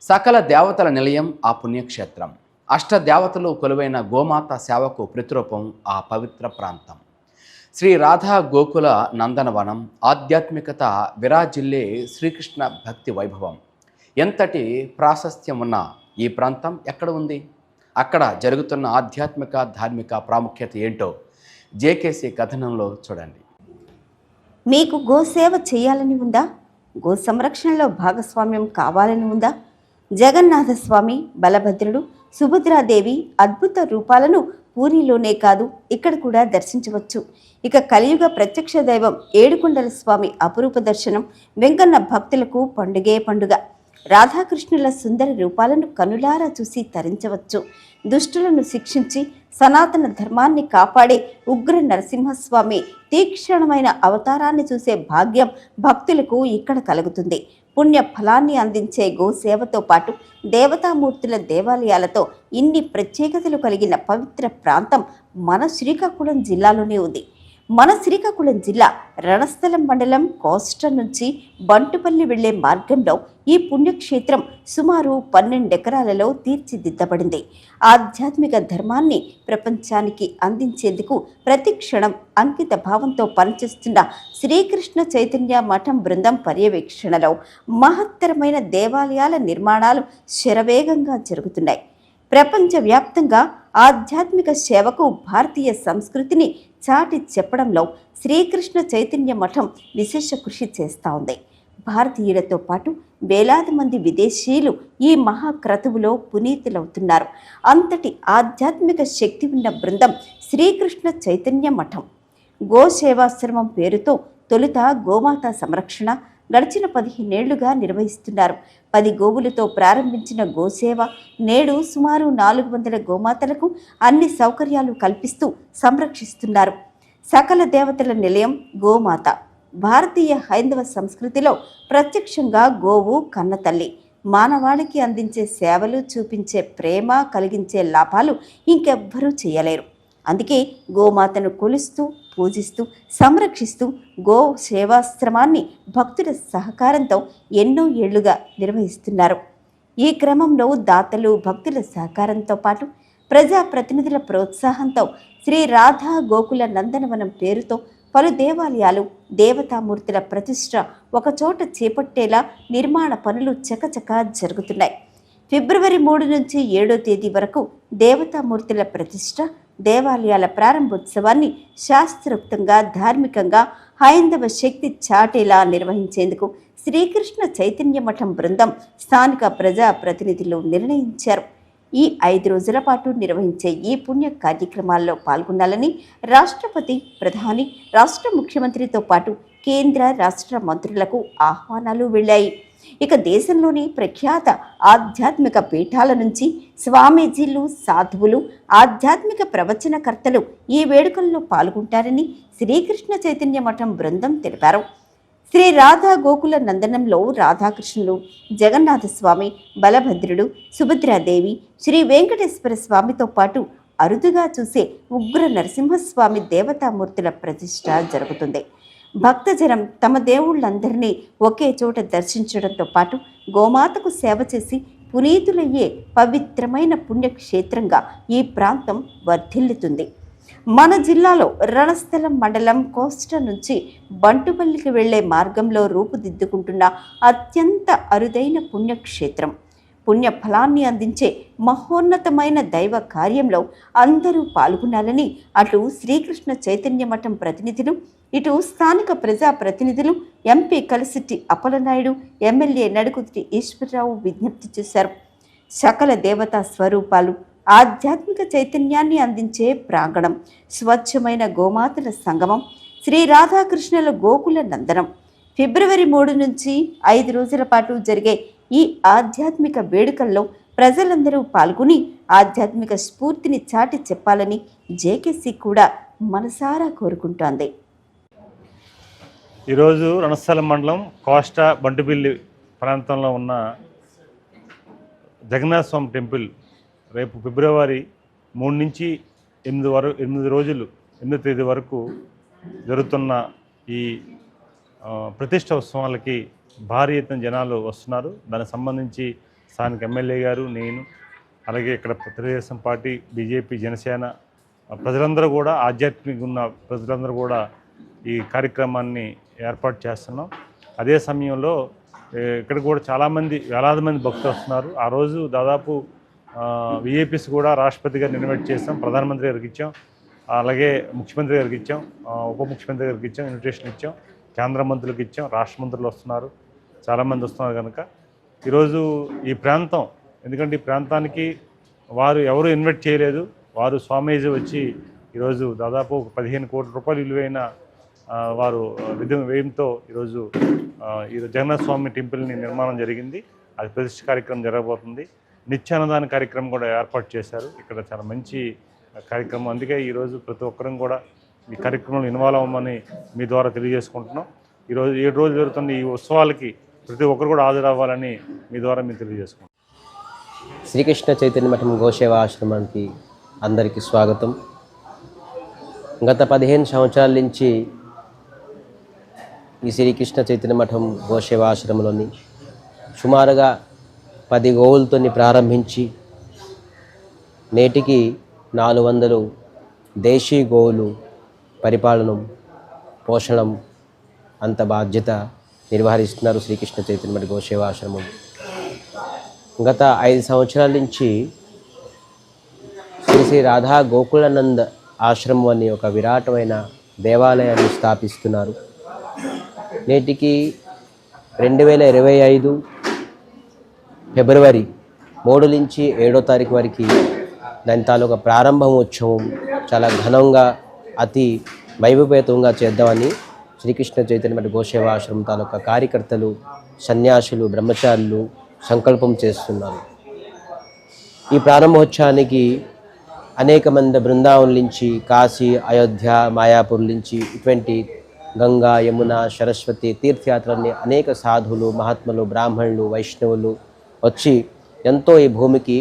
సకల దేవతల నిలయం ఆ పుణ్యక్షేత్రం. అష్ట దేవతలు కొలువైన గోమాత సేవకు ప్రతిరూపం ఆ పవిత్ర ప్రాంతం. శ్రీ రాధా గోకుల నందనవనం ఆధ్యాత్మికత విరాజిల్లే శ్రీకృష్ణ భక్తి వైభవం. ఎంతటి ప్రాశస్త్యం ఉన్న ఈ ప్రాంతం ఎక్కడ ఉంది? అక్కడ జరుగుతున్న ఆధ్యాత్మిక ధార్మిక ప్రాముఖ్యత ఏంటో జేకేసీ కథనంలో చూడండి. మీకు గోసేవ చేయాలని ఉందా? గో సంరక్షణలో భాగస్వామ్యం కావాలని ఉందా? జగన్నాథస్వామి బలభద్రుడు సుభద్రాదేవి అద్భుత రూపాలను పూరిలోనే కాదు ఇక్కడ కూడా దర్శించవచ్చు. ఇక కలియుగ ప్రత్యక్ష దైవం ఏడుకొండల స్వామి అపురూప దర్శనం వెంకన్న భక్తులకు పండుగే పండుగ. రాధాకృష్ణుల సుందర రూపాలను కనులారా చూసి తరించవచ్చు. దుష్టులను శిక్షించి సనాతన ధర్మాన్ని కాపాడే ఉగ్ర నరసింహస్వామి తీక్షణమైన అవతారాన్ని చూసే భాగ్యం భక్తులకు ఇక్కడ కలుగుతుంది. పుణ్య ఫలాన్ని అందించే గోసేవతో పాటు దేవతామూర్తుల దేవాలయాలతో ఇన్ని ప్రత్యేకతలు కలిగిన పవిత్ర ప్రాంతం మన శ్రీకాకుళం జిల్లాలోనే ఉంది. మన శ్రీకాకుళం జిల్లా రణస్థలం మండలం కోస్ట నుంచి బంటుపల్లి వెళ్ళే మార్గంలో ఈ పుణ్యక్షేత్రం సుమారు పన్నెండెకరాలలో తీర్చిదిద్దబడింది. ఆధ్యాత్మిక ధర్మాన్ని ప్రపంచానికి అందించేందుకు ప్రతి క్షణం అంకిత భావంతో పనిచేస్తున్న శ్రీకృష్ణ చైతన్య మఠం బృందం పర్యవేక్షణలో మహత్తరమైన దేవాలయాల నిర్మాణాలు శరవేగంగా జరుగుతున్నాయి. ప్రపంచవ్యాప్తంగా ఆధ్యాత్మిక సేవకు భారతీయ సంస్కృతిని చాటి చెప్పడంలో శ్రీకృష్ణ చైతన్య మఠం విశేష కృషి చేస్తూ ఉంది భారతీయులతో పాటు వేలాది మంది విదేశీయులు ఈ మహాక్రతువులో పునీతులవుతున్నారు. అంతటి ఆధ్యాత్మిక శక్తి ఉన్న బృందం శ్రీకృష్ణ చైతన్య మఠం. గోసేవాశ్రమం పేరుతో తొలుత గోమాత సంరక్షణ గడిచిన పదిహేనేళ్ళుగా నిర్వహిస్తున్నారు. పది గోవులతో ప్రారంభించిన గోసేవ నేడు సుమారు నాలుగు వందల గోమాతలకు అన్ని సౌకర్యాలు కల్పిస్తూ సంరక్షిస్తున్నారు. సకల దేవతల నిలయం గోమాత. భారతీయ హైందవ సంస్కృతిలో ప్రత్యక్షంగా గోవు కన్నతల్లి. మానవాళికి అందించే సేవలు చూపించే ప్రేమ కలిగించే లాభాలు ఇంకెవ్వరూ చేయలేరు. అందుకే గోమాతను కొలుస్తూ పూజిస్తూ సంరక్షిస్తూ గో సేవాశ్రమాన్ని భక్తుల సహకారంతో ఎన్నో ఏళ్ళుగా నిర్వహిస్తున్నారు. ఈ క్రమంలో దాతలు భక్తుల సహకారంతో పాటు ప్రజాప్రతినిధుల ప్రోత్సాహంతో శ్రీ రాధా గోకుల నందనవనం పేరుతో పలు దేవాలయాలు దేవతామూర్తుల ప్రతిష్ట ఒకచోట చేపట్టేలా నిర్మాణ పనులు చకచకా జరుగుతున్నాయి. ఫిబ్రవరి మూడు నుంచి ఏడో తేదీ వరకు దేవతామూర్తుల ప్రతిష్ట దేవాలయాల ప్రారంభోత్సవాన్ని శాస్త్రోక్తంగా ధార్మికంగా హైందవ శక్తి చాటేలా నిర్వహించేందుకు శ్రీకృష్ణ చైతన్య మఠం బృందం స్థానిక ప్రజా ప్రతినిధులు నిర్ణయించారు. ఈ ఐదు రోజుల పాటు నిర్వహించే ఈ పుణ్య కార్యక్రమాల్లో పాల్గొనాలని రాష్ట్రపతి ప్రధాని రాష్ట్ర ముఖ్యమంత్రితో పాటు కేంద్ర రాష్ట్ర మంత్రులకు ఆహ్వానాలు వెళ్ళాయి. ఇక దేశంలోని ప్రఖ్యాత ఆధ్యాత్మిక పీఠాల నుంచి స్వామీజీలు సాధువులు ఆధ్యాత్మిక ప్రవచనకర్తలు ఈ వేడుకల్లో పాల్గొంటారని శ్రీకృష్ణ చైతన్య మఠం బృందం తెలిపారు. శ్రీ రాధా గోకుల నందనంలో రాధాకృష్ణులు జగన్నాథస్వామి బలభద్రుడు సుభద్రాదేవి శ్రీ వెంకటేశ్వర స్వామితో పాటు అరుదుగా చూసే ఉగ్ర నరసింహస్వామి దేవతామూర్తుల ప్రతిష్ట జరుగుతుంది. భక్తజనం తమ దేవుళ్ళందరినీ ఒకే చోట దర్శించడంతో పాటు గోమాతకు సేవ చేసి పునీతులయ్యే పవిత్రమైన పుణ్యక్షేత్రంగా ఈ ప్రాంతం వర్ధిల్లుతుంది. మన జిల్లాలో రణస్థలం మండలం కోస్ట నుంచి బంటుపల్లికి వెళ్ళే మార్గంలో రూపుదిద్దుకుంటున్న అత్యంత అరుదైన పుణ్యక్షేత్రం. పుణ్యఫలాన్ని అందించే మహోన్నతమైన దైవ కార్యంలో అందరూ పాల్గొనాలని అటు శ్రీకృష్ణ చైతన్య మఠం ప్రతినిధులు ఇటు స్థానిక ప్రజా ప్రతినిధులు ఎంపీ కలిసిట్టి అప్పలనాయుడు ఎమ్మెల్యే నడుకుతి ఈశ్వరరావు విజ్ఞప్తి చేశారు. సకల దేవతా స్వరూపాలు ఆధ్యాత్మిక చైతన్యాన్ని అందించే ప్రాంగణం స్వచ్ఛమైన గోమాతల సంగమం శ్రీ రాధాకృష్ణుల గోకుల నందనం. ఫిబ్రవరి మూడు నుంచి ఐదు రోజుల పాటు జరిగే ఈ ఆధ్యాత్మిక వేడుకల్లో ప్రజలందరూ పాల్గొని ఆధ్యాత్మిక స్ఫూర్తిని చాటి చెప్పాలని జేకేసీ కూడా మనసారా కోరుకుంటోంది. ఈరోజు రణస్థలం మండలం కోస్టా బంటుపిల్లి ప్రాంతంలో ఉన్న జగన్నాథ స్వామి టెంపుల్ రేపు ఫిబ్రవరి మూడు నుంచి ఎనిమిది వరకు ఎనిమిది రోజులు ఎనిమిది తేదీ వరకు జరుగుతున్న ఈ ప్రతిష్ట ఉత్సవాలకి భారీ ఎత్తున జనాలు వస్తున్నారు. దానికి సంబంధించి స్థానిక ఎమ్మెల్యే గారు నేను అలాగే ఇక్కడ తెలుగుదేశం పార్టీ బీజేపీ జనసేన ప్రజలందరూ కూడా ఆధ్యాత్మిక ఉన్న ప్రజలందరూ కూడా ఈ కార్యక్రమాన్ని ఏర్పాటు చేస్తున్నాం. అదే సమయంలో ఇక్కడ కూడా చాలామంది వేలాది మంది భక్తులు వస్తున్నారు. ఆ రోజు దాదాపు విఏపీస్ కూడా రాష్ట్రపతి గారిని ఇన్వైట్ చేస్తాం ప్రధానమంత్రి గారికి ఇచ్చాం అలాగే ముఖ్యమంత్రి గారికి ఇచ్చాం ఉప ముఖ్యమంత్రి గారికి ఇచ్చాం ఇన్విటేషన్ ఇచ్చాం. కేంద్ర మంత్రులకు ఇచ్చాం రాష్ట్ర మంత్రులు వస్తున్నారు చాలామంది వస్తున్నారు కనుక. ఈరోజు ఈ ప్రాంతం ఎందుకంటే ఈ ప్రాంతానికి వారు ఎవరు ఇన్వైట్ చేయలేదు వారు స్వామీజీ వచ్చి ఈరోజు దాదాపు ఒక పదిహేను కోట్ల రూపాయలు విలువైన వారు విధి వ్యయంతో ఈరోజు ఈ ఈరోజు జగన్నాథ స్వామి టెంపుల్ని నిర్మాణం జరిగింది. అది ప్రతిష్ఠ కార్యక్రమం జరగబోతుంది. నిత్యాన్నదాన కార్యక్రమం కూడా ఏర్పాటు చేశారు. ఇక్కడ చాలా మంచి కార్యక్రమం. అందుకే ఈరోజు ప్రతి ఒక్కరం కూడా ఈ కార్యక్రమంలో ఇన్వాల్వ్ అవ్వమని మీ ద్వారా తెలియజేసుకుంటున్నాం. ఈరోజు ఏడు రోజులు జరుగుతున్న ఈ ఉత్సవాలకి ప్రతి ఒక్కరు కూడా హాజరవ్వాలని మీ ద్వారా మేము తెలియజేసుకుంటాం శ్రీకృష్ణ చైతన్య మఠం గోసేవ ఆశ్రమానికి అందరికీ స్వాగతం. గత పదిహేను సంవత్సరాల నుంచి ఈ శ్రీకృష్ణ చైతన్య మఠం గోసేవ ఆశ్రమంలోని సుమారుగా పది గోవులతోని ప్రారంభించి నేటికి నాలుగు వందలు దేశీ గోవులు పరిపాలనం పోషణం అంత బాధ్యత నిర్వహిస్తున్నారు శ్రీకృష్ణ చైతన్య గోసేవాశ్రమం గత ఐదు సంవత్సరాల నుంచి శ్రీ శ్రీ రాధా గోకులానంద్ ఆశ్రమం అని ఒక విరాటమైన దేవాలయాన్ని స్థాపిస్తున్నారు. నేటికి రెండు వేల ఇరవై ఐదు ఫిబ్రవరి మూడు నుంచి ఏడో తారీఖు వరకు దాని తాలూకా ప్రారంభోత్సవం చాలా ఘనంగా అతి వైభవేతంగా చేద్దామని శ్రీకృష్ణ చైతన్య మఠ గోసేవ ఆశ్రమం తాలూకా కార్యకర్తలు సన్యాసులు బ్రహ్మచారులు సంకల్పం చేస్తున్నారు. ఈ ప్రారంభోత్సవానికి అనేక మంది బృందావనం నుంచి కాశీ అయోధ్య మాయాపూర్ నుంచి ఇటువంటి గంగా యమున సరస్వతి తీర్థయాత్రల్ని అనేక సాధువులు మహాత్ములు బ్రాహ్మణులు వైష్ణవులు వచ్చి ఎంతో ఈ భూమికి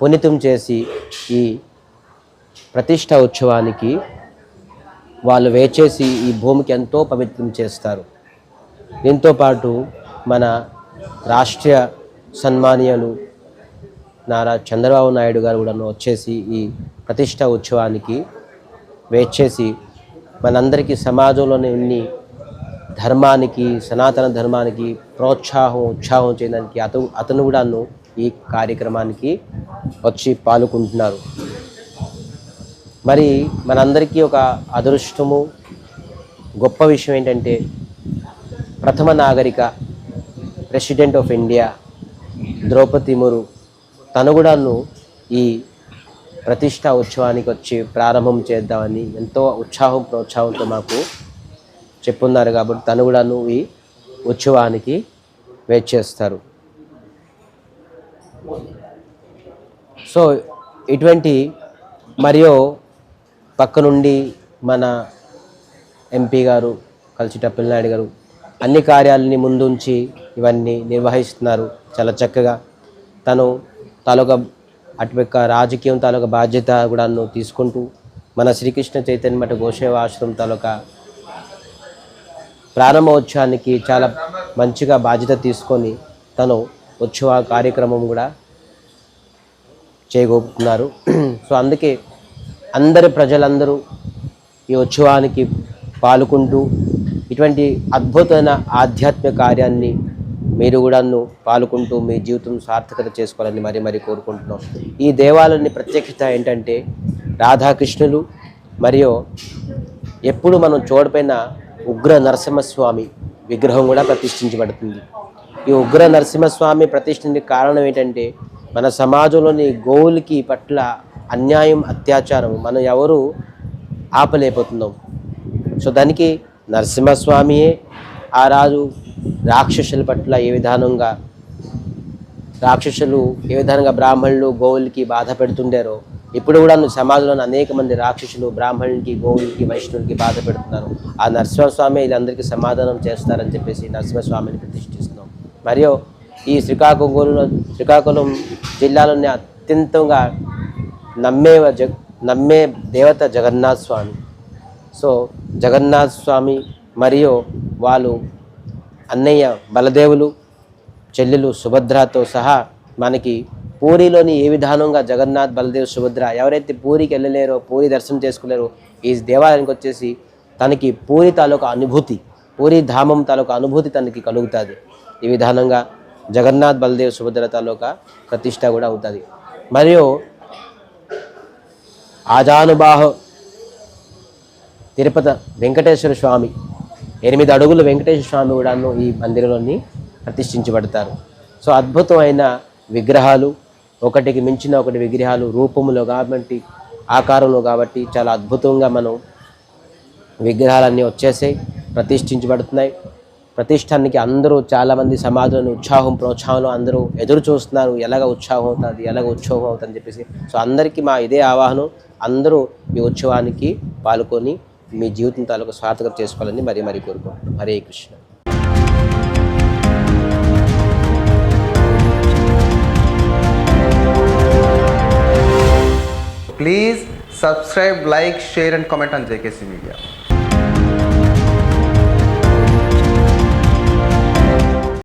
పునితం చేసి ఈ ప్రతిష్ట ఉత్సవానికి వాళ్ళు వేచేసి ఈ భూమికి ఎంతో పవిత్రం చేస్తారు. దీంతో పాటు మన రాష్ట్రీయ సన్మానీయులు నారా చంద్రబాబు నాయుడు గారు కూడా వచ్చేసి ఈ ప్రతిష్ట ఉత్సవానికి వేచేసి మనందరికీ సమాజంలోని ఉన్ని ధర్మానికి సనాతన ధర్మానికి ప్రోత్సాహం ఉత్సాహం చేయడానికి అతను అతను కూడాను ఈ కార్యక్రమానికి వచ్చి పాల్గొంటున్నారు. మరి మనందరికీ ఒక అదృష్టము గొప్ప విషయం ఏంటంటే ప్రథమ నాగరిక president of India Draupadi Murmu తను కూడాను ఈ ప్రతిష్ట ఉత్సవానికి వచ్చి ప్రారంభం చేద్దామని ఎంతో ఉత్సాహం ప్రోత్సాహంతో మాకు చెప్పున్నారు కాబట్టి తను కూడాను ఈ ఉత్సవానికి వెయిట్ చేస్తారు. సో ఇటువంటి మరియు పక్క నుండి మన ఎంపీ గారు కలిసిటప్పల్ నాయుడు గారు అన్ని కార్యాలని ముందుంచి ఇవన్నీ నిర్వహిస్తున్నారు. చాలా చక్కగా తను తాలూకా యొక్క రాజకీయం తాలూకా బాధ్యత కూడా తీసుకుంటూ మన శ్రీకృష్ణ చైతన్య మఠ గోసేవ ఆశ్రమం తాలూకా ప్రారంభోత్సవానికి చాలా మంచిగా బాధ్యత తీసుకొని తను ఉత్సవ కార్యక్రమం కూడా చేయగోపుతున్నారు. సో అందుకే అందరి ప్రజలందరూ ఈ ఉత్సవానికి పాల్గొంటూ ఇటువంటి అద్భుతమైన ఆధ్యాత్మిక కార్యాన్ని మీరు కూడాను పాల్గొంటూ మీ జీవితం సార్థకత చేసుకోవాలని మరి మరి కోరుకుంటున్నాం. ఈ దేవాలయాన్ని ప్రత్యక్షత ఏంటంటే రాధాకృష్ణులు మరియు ఎప్పుడు మనం చూడపోయిన ఉగ్ర నరసింహస్వామి విగ్రహం కూడా ప్రతిష్ఠించబడుతుంది. ఈ ఉగ్ర నరసింహస్వామి ప్రతిష్ఠించడానికి కారణం ఏంటంటే మన సమాజంలోని గోవులకి పట్ల అన్యాయం అత్యాచారం మనం ఎవరు ఆపలేకపోతున్నాం. సో దానికి నరసింహస్వామియే ఆ రాజు రాక్షసుల పట్ల ఏ విధానంగా రాక్షసులు ఏ విధంగా బ్రాహ్మణులు గోవులకి బాధ పెడుతుండారో ఇప్పుడు కూడా సమాజంలో అనేక మంది రాక్షసులు బ్రాహ్మణులకి గోవులకి వైష్ణవులకి బాధ పెడుతున్నారు. ఆ నరసింహస్వామి వీళ్ళందరికీ సమాధానం చేస్తారని చెప్పేసి నరసింహస్వామిని ప్రతిష్ఠిస్తున్నాం. మరియు ఈ శ్రీకాకుళంలో శ్రీకాకుళం జిల్లాలోనే అత్యంతంగా నమ్మే జగ్ నమ్మే దేవత జగన్నాథ్ స్వామి. సో జగన్నాథ్ స్వామి మరియు వాళ్ళు అన్నయ్య బలదేవులు చెల్లెలు సుభద్రతో సహా మనకి పూరిలోని ఏ విధానంగా జగన్నాథ్ బలదేవ్ సుభద్ర ఎవరైతే పూరికి వెళ్ళలేరో పూరి దర్శనం చేసుకోలేరో ఈ దేవాలయానికి వచ్చేసి తనకి పూరి తాలూకా అనుభూతి పూరి ధామం తాలూకా అనుభూతి తనకి కలుగుతుంది. ఈ విధానంగా జగన్నాథ్ బలదేవ్ సుభద్ర తాలూకా ప్రతిష్ట కూడా అవుతుంది. మరియు ఆజానుబాహ తిరుపతి వెంకటేశ్వర స్వామి ఎనిమిది అడుగులు వెంకటేశ్వర స్వామి కూడాను ఈ మందిరంలోని ప్రతిష్ఠించబడతారు. సో అద్భుతమైన విగ్రహాలు ఒకటికి మించిన ఒకటి విగ్రహాలు రూపములో కాబట్టి ఆకారంలో కాబట్టి చాలా అద్భుతంగా మనం విగ్రహాలన్నీ వచ్చేసాయి ప్రతిష్ఠించబడుతున్నాయి. ప్రతిష్టానికి అందరూ చాలామంది సమాజంలో ఉత్సాహం ప్రోత్సాహంలో అందరూ ఎదురు చూస్తున్నారు ఎలాగ ఉత్సాహం అవుతుంది ఎలాగ ఉత్సవం అవుతుంది చెప్పేసి సో అందరికీ మా ఇదే ఆవాహనం అందరూ ఈ ఉత్సవానికి పాల్గొని మీ జీవితం తాలూకు స్వార్థకం చేసుకోవాలని మరీ మరీ కోరుకుంటున్నాను Hare Krishna. Please subscribe like share and comment on JKC media